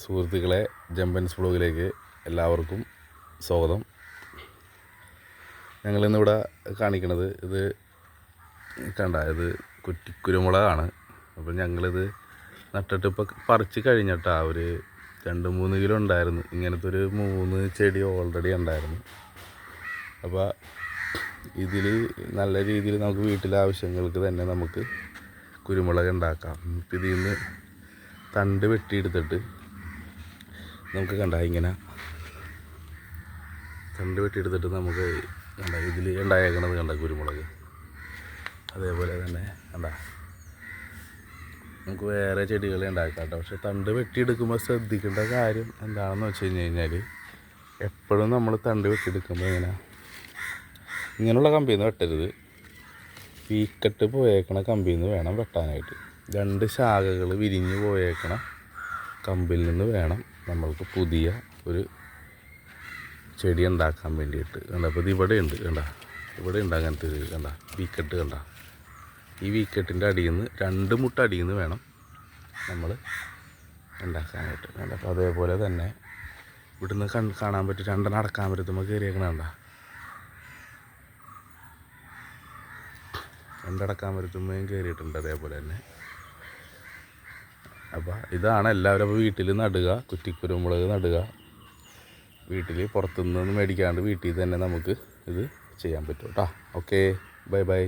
സുഹൃത്തുക്കളെ ജമ്പൻസ് ബ്ലോഗിലേക്ക് എല്ലാവർക്കും സ്വാഗതം. ഞങ്ങളിന്നിവിടെ കാണിക്കണത് ഇത് കണ്ട ഇത് കുറ്റിക്കുരുമുളകാണ് അപ്പോൾ ഞങ്ങളിത് നട്ടിട്ട് ഇപ്പോൾ പറിച്ച് കഴിഞ്ഞിട്ടാ ഒരു രണ്ട് മൂന്ന് കിലോ ഉണ്ടായിരുന്നു. ഇങ്ങനത്തെ ഒരു മൂന്ന് ചെടി ഓൾറെഡി ഉണ്ടായിരുന്നു. അപ്പോൾ ഇതിൽ നല്ല രീതിയിൽ നമുക്ക് വീട്ടിലെ ആവശ്യങ്ങൾക്ക് തന്നെ നമുക്ക് കുരുമുളക് ഉണ്ടാക്കാം. ഇപ്പം ഇതിൽ നിന്ന് തണ്ട് വെട്ടിയെടുത്തിട്ട് നമുക്ക് കണ്ട ഇങ്ങനെ തണ്ട് വെട്ടിയെടുത്തിട്ട് നമുക്ക് കണ്ട ഇതിൽ ഉണ്ടായേക്കണത് കണ്ട കുരുമുളക്. അതേപോലെ തന്നെ കണ്ട നമുക്ക് വേറെ ചെടികളെ ഉണ്ടാക്കാം കേട്ടോ. പക്ഷെ തണ്ട് വെട്ടിയെടുക്കുമ്പോൾ ശ്രദ്ധിക്കേണ്ട കാര്യം എന്താണെന്ന് വെച്ച് കഴിഞ്ഞ് കഴിഞ്ഞാൽ എപ്പോഴും നമ്മൾ തണ്ട് വെട്ടിയെടുക്കുമ്പോൾ ഇങ്ങനെ ഇങ്ങനെയുള്ള കമ്പിയിൽ നിന്ന് വെട്ടരുത്. വീക്കട്ട് പോയേക്കണ കമ്പിയിൽ നിന്ന് വേണം വെട്ടാനായിട്ട്. രണ്ട് ശാഖകൾ വിരിഞ്ഞ് പോയേക്കണ. കമ്പിൽ നിന്ന് വേണം നമ്മൾക്ക് പുതിയ ഒരു ചെടി ഉണ്ടാക്കാൻ വേണ്ടിയിട്ട്. കണ്ട? അപ്പോൾ ഇത് ഇവിടെ ഉണ്ട് കണ്ട? ഇവിടെ ഉണ്ട് അങ്ങനത്തെ ഒരു കണ്ട? വീക്കെട്ട് കണ്ട? ഈ വീക്കെട്ടിന്റെ അടിയിൽ നിന്ന് രണ്ട് മുട്ട അടിയിൽ നിന്ന് വേണം നമ്മൾ ഉണ്ടാക്കാനായിട്ട് കണ്ട? അപ്പോൾ അതേപോലെ തന്നെ ഇവിടുന്ന് കൺ കാണാൻ പറ്റും. രണ്ടെണ്ണം അടക്കാൻ നമുക്ക് കയറിയേക്കണ കണ്ട? രണ്ടടക്കാൻ പറ്റുമ്പോഴും കയറിയിട്ടുണ്ട് അതേപോലെ തന്നെ. അപ്പോൾ ഇതാണ് എല്ലാവരും അപ്പോൾ വീട്ടിൽ നടുക കുറ്റിക്കുരുമുളക് നടുക. വീട്ടിൽ പുറത്തുനിന്ന് മേടിക്കാണ്ട് വീട്ടിൽ തന്നെ നമുക്ക് ഇത് ചെയ്യാൻ പറ്റും കേട്ടോ. Okay bye bye